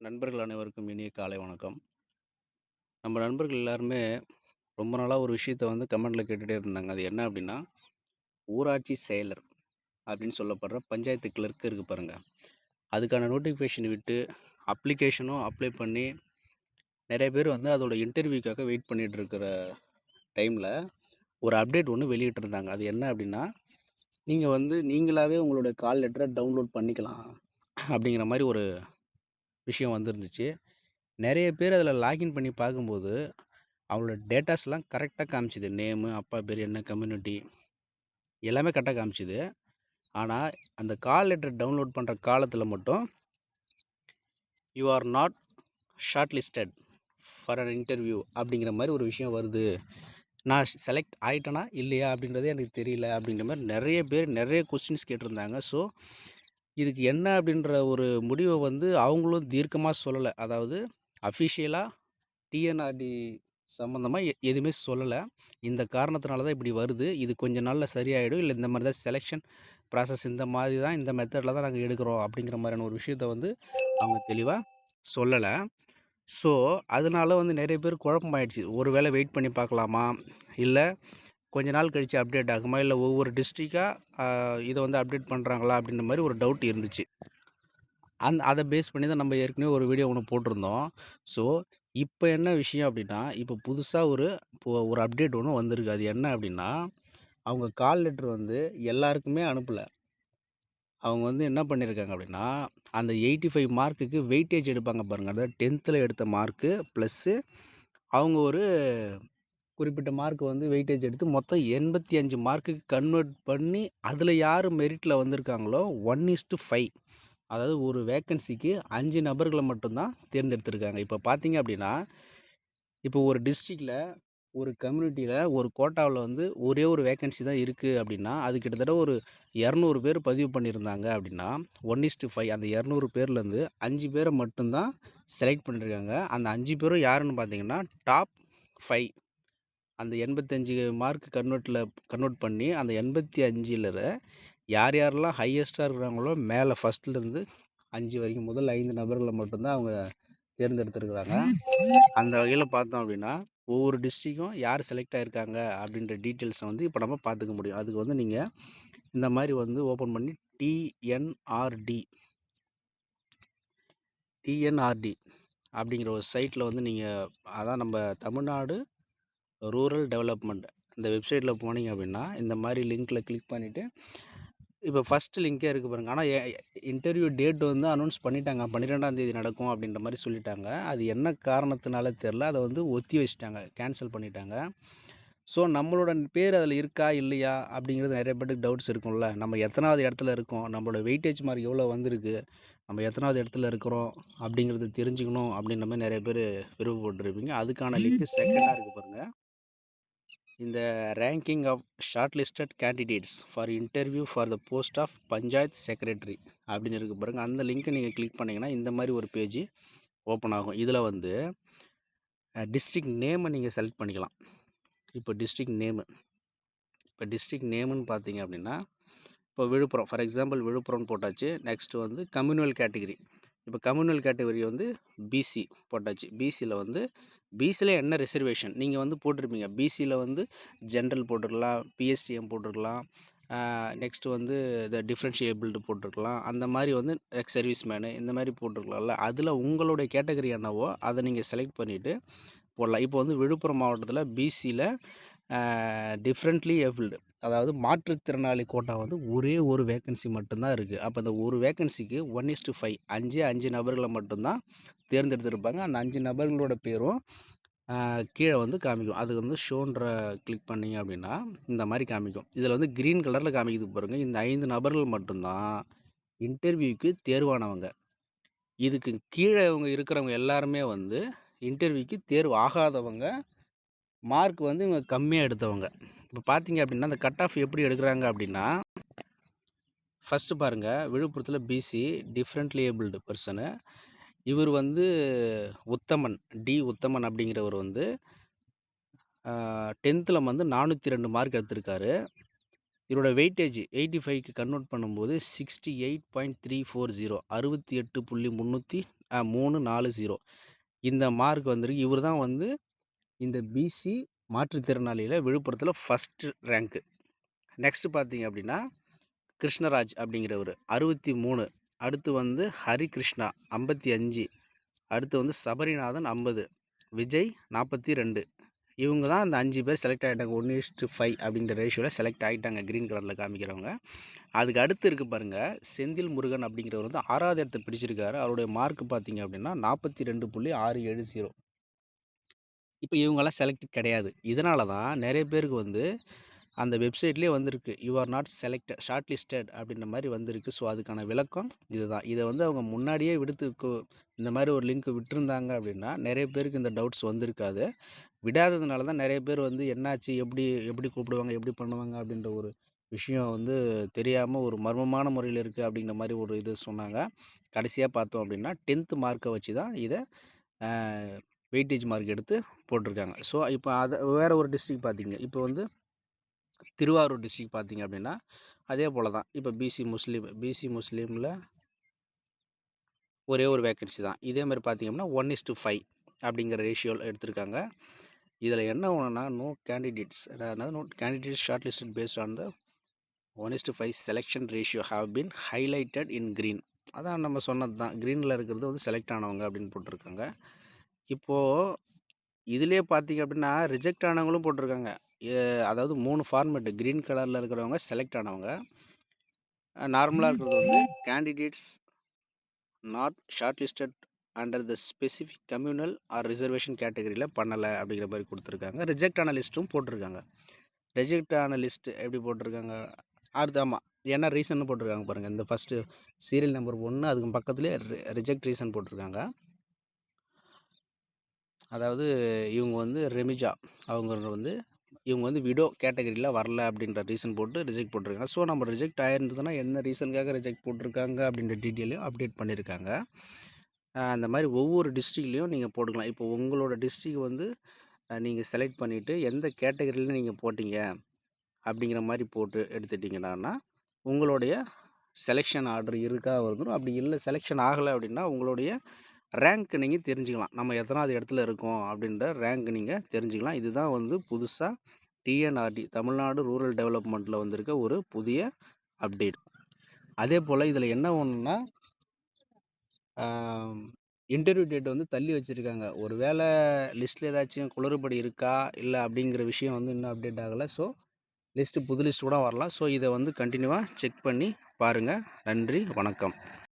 நண்பர்கள் அனைவருக்கும் இனிய காலை வணக்கம். நம்ம நண்பர்கள் எல்லாருமே ரொம்ப நாளாக ஒரு விஷயத்த வந்து கமெண்டில் கேட்டுகிட்டே இருந்தாங்க. அது என்ன அப்படின்னா ஊராட்சி செயலர் அப்படின்னு சொல்லப்படுற பஞ்சாயத்து கிளர்க்கு இருக்கு பாருங்கள் அதுக்கான நோட்டிஃபிகேஷன் விட்டு அப்ளிகேஷனும் அப்ளை பண்ணி நிறைய பேர் வந்து அதோட இன்டர்வியூக்காக வெயிட் பண்ணிகிட்டு இருக்கிற டைமில் ஒரு அப்டேட் ஒன்று வெளியிட்டிருந்தாங்க. அது என்ன அப்படின்னா நீங்கள் வந்து நீங்களாகவே உங்களோட கால் லெட்டரை டவுன்லோட் பண்ணிக்கலாம். அப்படிங்கிற மாதிரி ஒரு விஷயம் வந்திருந்துச்சு. நிறைய பேர் அதில் லாகின் பண்ணி பார்க்கும்போது, அவங்களோட டேட்டாஸ்லாம் கரெக்டாக காமிச்சிது நேமு, அப்பா பேர் என்ன, கம்யூனிட்டி எல்லாமே கரெக்டாக காமிச்சிது ஆனால் அந்த கால் லெட்டர் டவுன்லோட் பண்ணுற காலத்தில் மட்டும் you are not short listed for an interview அப்படிங்கிற மாதிரி ஒரு விஷயம் வருது. நான் செலக்ட் ஆகிட்டேனா இல்லையா அப்படின்றதே எனக்கு தெரியல அப்படிங்கிற மாதிரி நிறைய பேர் நிறைய கொஸ்டின்ஸ் கேட்டிருந்தாங்க. ஸோ, இதுக்கு என்ன அப்படின்ற ஒரு முடிவை வந்து அவங்களும் தீர்க்கமாக சொல்லலை அதாவது அஃபிஷியலாக டிஎன்ஆர்டி சம்மந்தமாக எ எதுவுமே சொல்லலை இந்த காரணத்தினால தான் இப்படி வருது. இது கொஞ்ச நாளில் சரியாயிடும். இல்லை இந்த மாதிரி தான் செலெக்ஷன் ப்ராசஸ் இந்த மாதிரி தான், இந்த மெத்தடில் தான் நாங்கள் எடுக்கிறோம் அப்படிங்கிற மாதிரியான ஒரு விஷயத்த வந்து அவங்க தெளிவாக சொல்லலை ஸோ, அதனால வந்து நிறைய பேர் குழப்பமாயிடுச்சு. ஒரு வேளை வெயிட் பண்ணி பார்க்கலாமா? இல்லை கொஞ்ச நாள் கழித்து அப்டேட் ஆகுமா? இல்லை ஒவ்வொரு டிஸ்ட்ரிக்காக இதை வந்து அப்டேட் பண்ணுறாங்களா அப்படின்ற மாதிரி ஒரு டவுட் இருந்துச்சு. அந் அதை பேஸ் பண்ணி தான் நம்ம ஏற்கனவே ஒரு வீடியோ ஒன்று போட்டிருந்தோம். ஸோ, இப்போ என்ன விஷயம் அப்படின்னா இப்போ புதுசாக ஒரு இப்போ ஒரு அப்டேட் ஒன்று வந்திருக்கு. அது என்ன அப்படின்னா அவங்க கால் லெட்டர் வந்து எல்லாருக்குமே அனுப்பலை அவங்க வந்து என்ன பண்ணியிருக்காங்க அப்படின்னா அந்த 85 மார்க்குக்கு வெயிட்டேஜ் எடுப்பாங்க பாருங்க. அதாவது 10த்ல எடுத்த மார்க்கு ப்ளஸ்ஸு அவங்க ஒரு குறிப்பிட்ட மார்க் வந்து வெயிட்டேஜ் எடுத்து மொத்தம் 85 மார்க்குக்கு கன்வெர்ட் பண்ணி, அதில் யார் மெரிட்டில் வந்திருக்காங்களோ 1:5 அதாவது ஒரு வேக்கன்சிக்கு அஞ்சு நபர்களை மட்டும்தான் தேர்ந்தெடுத்திருக்காங்க. இப்போ பார்த்தீங்க அப்படின்னா இப்போ ஒரு டிஸ்ட்ரிக்டில் ஒரு கம்யூனிட்டியில் ஒரு கோட்டாவில் வந்து ஒரே ஒரு வேக்கன்சி தான் இருக்குது அப்படின்னா அது கிட்டத்தட்ட ஒரு 200 பேர் பதிவு பண்ணியிருந்தாங்க அப்டின்னா, 1:5 அந்த 200 பேர்லேருந்து அஞ்சு பேரை மட்டும் தான் செலக்ட் பண்ணியிருக்காங்க. அந்த அஞ்சு பேரும் யாருன்னு பார்த்தீங்கன்னா, டாப் ஃபைவ் அந்த 85 மார்க் கன்வெர்ட்டில் கன்வெர்ட் பண்ணி அந்த 85ல யார் யாரெல்லாம் ஹையஸ்ட்டாக இருக்கிறாங்களோ, மேலே ஃபஸ்ட்லேருந்து அஞ்சு வரைக்கும் முதல் ஐந்து நபர்களை மட்டும்தான் அவங்க தேர்ந்தெடுத்துருக்குறாங்க அந்த வகையில் பார்த்தோம் அப்படின்னா ஒவ்வொரு டிஸ்ட்ரிக்கும் யார் செலக்ட் ஆகிருக்காங்க அப்படின்ற டீட்டெயில்ஸை வந்து இப்போ நம்ம பார்த்துக்க முடியும். அதுக்கு வந்து நீங்கள் இந்த மாதிரி வந்து ஓப்பன் பண்ணி டிஎன்ஆர்டி டிஎன்ஆர்டி அப்படிங்கிற ஒரு சைட்டில் வந்து நீங்கள் அதான் நம்ம தமிழ்நாடு ரூரல் டெவலப்மெண்ட் இந்த வெப்சைட்டில் போனீங்க அப்படின்னா இந்த மாதிரி லிங்க்கில் கிளிக் பண்ணிவிட்டு இப்போ ஃபர்ஸ்ட் லிங்க்கே இருக்குது பாருங்க. ஆனால் இன்டர்வியூ டேட் வந்து அனௌன்ஸ் பண்ணிட்டாங்க. 12ஆம் தேதி நடக்கும் அப்படின்ற மாதிரி சொல்லிட்டாங்க. அது என்ன காரணத்தினால தெரில அதை வந்து ஒத்தி வச்சுட்டாங்க. கேன்சல் பண்ணிட்டாங்க. ஸோ, நம்மளோட பேர் அதில் இருக்கா? இல்லையா? அப்படிங்கிறது நிறைய பேருக்கு டவுட்ஸ் இருக்கும்ல. நம்ம எத்தனாவது இடத்துல இருக்கோம்? நம்மளோட வெயிட்டேஜ் மார்க் எவ்வளோ வந்திருக்கு? நம்ம எத்தனாவது இடத்துல இருக்கிறோம்? அப்படிங்கிறத தெரிஞ்சுக்கணும் அப்படின்ற மாதிரி நிறைய பேர் விருப்பப்பட்டுருப்பீங்க. அதுக்கான லிங்க் செகண்டாக இருக்குது பாருங்கள் இந்த ranking of short listed candidates for interview for the post of panchayat secretary அப்படின்னு இருக்கு பாருங்கள் அந்த லிங்க்கை நீங்கள் கிளிக் பண்ணிங்கன்னா இந்த மாதிரி ஒரு பேஜ் ஓப்பன் ஆகும். இதில் வந்து டிஸ்ட்ரிக் டிஸ்ட்ரிக்ட் நீங்கள் நீங்க செலக்ட் பண்ணிக்கலாம். இப்போ டிஸ்ட்ரிக்ட் நேமு இப்போ டிஸ்ட்ரிக்ட் நேமுன்னு பார்த்தீங்க அப்படின்னா இப்போ விழுப்புரம் ஃபார் எக்ஸாம்பிள் விழுப்புரம்னு போட்டாச்சு. நெக்ஸ்ட்டு வந்து கம்யூனல் கேட்டகிரி இப்போ கம்யூனல் கேட்டகரி வந்து பிசி போட்டாச்சு. பிசியில் வந்து பிசியில் என்ன ரிசர்வேஷன் நீங்கள் வந்து போட்டிருப்பீங்க. பிசியில் வந்து ஜென்ரல் போட்டிருக்கலாம் பிஎஸ்டிஎம் போட்டிருக்கலாம் நெக்ஸ்ட்டு வந்து இந்த டிஃபரன்ஷியேபிள்டு போட்டிருக்கலாம் அந்த மாதிரி வந்து எக்ஸ் சர்வீஸ் மேனு இந்த மாதிரி போட்டிருக்கலாம்ல அதில் உங்களுடைய கேட்டகரி என்னவோ அதை நீங்கள் செலக்ட் பண்ணிவிட்டு போடலாம். இப்போ வந்து விழுப்புரம் மாவட்டத்தில் பிசியில் டிஃப்ரெண்ட்லி ஏபிள்டு அதாவது மாற்றுத்திறனாளி கோட்டா வந்து ஒரே ஒரு வேக்கன்சி மட்டும்தான் இருக்குது அப்போ இந்த அந்த ஒரு வேக்கன்சிக்கு ஒன் இஸ்டு ஃபைவ் அஞ்சு அஞ்சு நபர்களை மட்டும்தான் தேர்ந்தெடுத்திருப்பாங்க. அந்த அஞ்சு நபர்களோட பேரும் கீழே வந்து காமிக்கும். அது வந்து ஷோன்ற கிளிக் பண்ணிங்க அப்படின்னா இந்த மாதிரி காமிக்கும். இதில் வந்து கிரீன் கலரில் காமிக்குது பாருங்கள் இந்த ஐந்து நபர்கள் மட்டும்தான் இன்டர்வியூக்கு தேர்வானவங்க. இதுக்கு கீழே இவங்க இருக்கிறவங்க எல்லாருமே வந்து இன்டர்வியூக்கு தேர்வு ஆகாதவங்க. மார்க் வந்து இவங்க கம்மியாக எடுத்தவங்க. இப்போ பார்த்தீங்க அப்படின்னா அந்த கட் ஆஃப் எப்படி எடுக்கிறாங்க அப்படின்னா ஃபஸ்ட்டு பாருங்கள் விழுப்புரத்தில் பிசி டிஃப்ரெண்ட்லி ஏபிள்டு பர்சனு இவர் வந்து உத்தமன், டி. உத்தமன் அப்படிங்கிறவர் வந்து டென்த்தில் வந்து நானூற்றி ரெண்டு மார்க் எடுத்திருக்காரு. இவரோட வெயிட்டேஜ் 85க்கு கன்வெர்ட் பண்ணும்போது 68.340 68.340 மூணு நாலு ஜீரோ இந்த மார்க் வந்திருக்கு இவர் தான் வந்து இந்த பிசி மாற்றுத்திறனாளியில் விழுப்புரத்தில் ஃபஸ்ட்டு ரேங்க்கு நெக்ஸ்ட்டு பார்த்தீங்க அப்படின்னா கிருஷ்ணராஜ் அப்படிங்கிறவர் அறுபத்தி மூணு அடுத்து வந்து ஹரிகிருஷ்ணா ஐம்பத்தி அஞ்சு அடுத்து வந்து சபரிநாதன் ஐம்பது விஜய் நாற்பத்தி ரெண்டு இவங்க தான் அந்த அஞ்சு பேர் செலக்ட் ஆகிட்டாங்க ஒன் இஸ்ட்டு ஃபைவ் அப்படிங்கிற ரேஷியோவில் செலக்ட் ஆகிட்டாங்க க்ரீன் கலரில் காமிக்கிறவங்க. அதுக்கு அடுத்து இருக்குது பாருங்கள் செந்தில் முருகன் அப்படிங்கிறவர் வந்து ஆறாவது இடத்தை பிடிச்சிருக்காரு. அவருடைய மார்க் பார்த்தீங்க அப்படின்னா நாற்பத்தி ரெண்டு புள்ளி ஆறு ஏழு ஜீரோ இப்போ இவங்கெல்லாம் செலக்ட் கிடையாது. இதனால தான் நிறைய பேருக்கு வந்து அந்த வெப்சைட்லேயே வந்திருக்கு. You are not selected short listed அப்படின்ற மாதிரி வந்திருக்கு. ஸோ அதுக்கான விளக்கம் இதுதான். இதை வந்து அவங்க முன்னாடியே விடுத்து இந்த மாதிரி ஒரு லிங்க் விட்டுருந்தாங்க அப்படின்னா நிறைய பேருக்கு இந்த டவுட்ஸ் வந்திருக்காது. விடாததுனால தான் நிறைய பேர் வந்து என்னாச்சு எப்படி எப்படி கூப்பிடுவாங்க எப்படி பண்ணுவாங்க அப்படின்ற ஒரு விஷயம் வந்து தெரியாமல் ஒரு மர்மமான முறையில் இருக்குது அப்படிங்கிற மாதிரி ஒரு இது சொன்னாங்க. கடைசியாக பார்த்தோம் அப்படின்னா டென்த்து மார்க்கை வச்சு தான் இதை வெயிட்டேஜ் மார்க் எடுத்து போட்டிருக்காங்க. ஸோ இப்போ அதை வேறு ஒரு டிஸ்ட்ரிக் பார்த்தீங்க இப்போ வந்து திருவாரூர் டிஸ்ட்ரிக் பார்த்திங்க அப்படின்னா அதே போல் தான் இப்போ பிசி முஸ்லீம் பிசி முஸ்லீமில் ஒரே ஒரு வேக்கன்சி தான். இதே மாதிரி பார்த்திங்க அப்படின்னா ஒன் இஸ் டு ஃபைவ் அப்படிங்கிற ரேஷியோவில் எடுத்திருக்காங்க. இதில் என்ன ஒன்றுனா நோ கேண்டிடேட்ஸ் அதாவது no candidates short listed based on the one is to five selection ratio have been highlighted in green அதான் நம்ம சொன்னது தான் க்ரீனில் இருக்கிறது வந்து செலக்ட் ஆனவங்க அப்படின்னு போட்டிருக்காங்க. இப்போது இதிலே பார்த்தீங்க அப்படின்னா ரிஜெக்ட் ஆனவங்களும் போட்டிருக்காங்க அதாவது மூணு ஃபார்மெட்டு. க்ரீன் கலரில் இருக்கிறவங்க செலக்ட் ஆனவங்க. நார்மலாக இருக்கிறது வந்து candidates not short listed under the specific communal or reservation கேட்டகரியில் பண்ணலை அப்படிங்கிற மாதிரி கொடுத்துருக்காங்க. ரிஜெக்ட் ஆன லிஸ்ட்டும் போட்டிருக்காங்க ரிஜெக்ட் ஆன லிஸ்ட்டு எப்படி போட்டிருக்காங்க அடுத்து ஆமாம் என்ன ரீசன் போட்டிருக்காங்க பாருங்கள் இந்த ஃபஸ்ட்டு சீரியல் நம்பர் ஒன்று அதுக்கு பக்கத்துலேயே ரிஜெக்ட் ரீசன் போட்டிருக்காங்க அதாவது இவங்க வந்து ரெமிஜா. அவங்க வந்து இவங்க வந்து விடோ கேட்டகரியில் வரல அப்படின்ற ரீசன் போட்டு ரிஜெக்ட் போட்டிருக்காங்க. ஸோ நம்ம ரிஜெக்ட் ஆகிருந்ததுன்னா என்ன ரீசனுக்காக ரிஜெக்ட் போட்டிருக்காங்க அப்படின்ற டீட்டெயிலையும் அப்டேட் பண்ணியிருக்காங்க அந்த மாதிரி ஒவ்வொரு டிஸ்ட்ரிக்ட்லேயும் நீங்கள் போட்டுக்கலாம். இப்போ உங்களோட டிஸ்ட்ரிக் வந்து நீங்கள் செலக்ட் பண்ணிவிட்டு எந்த கேட்டகரியில் நீங்கள் போட்டிங்க அப்படிங்கிற மாதிரி போட்டு எடுத்துட்டிங்கன்னா உங்களுடைய செலெக்ஷன் ஆர்டர் இருக்கா வந்துடும் அப்படி இல்லை செலெக்ஷன் ஆகலை அப்படின்னா உங்களுடைய ரேங்க் நீங்கள் தெரிஞ்சுக்கலாம். நம்ம எத்தனாவது இடத்துல இருக்கோம் அப்படின்ற ரேங்க் நீங்கள் தெரிஞ்சுக்கலாம். இதுதான் வந்து புதுசாக டிஎன்ஆர்டி தமிழ்நாடு ரூரல் டெவலப்மெண்ட்டில் வந்திருக்க ஒரு புதிய அப்டேட் அதே போல் இதில் என்ன ஒன்றுனா இன்டர்வியூ டேட் வந்து தள்ளி வச்சுருக்காங்க. ஒரு வேளை லிஸ்ட்டில் ஏதாச்சும் குளறுபடி இருக்கா இல்லை அப்படிங்கிற விஷயம் வந்து இன்னும் அப்டேட் ஆகலை. ஸோ லிஸ்ட்டு புது லிஸ்ட் கூட வரலாம். ஸோ இதை வந்து கண்டினியூவாக செக் பண்ணி பாருங்கள் நன்றி வணக்கம்.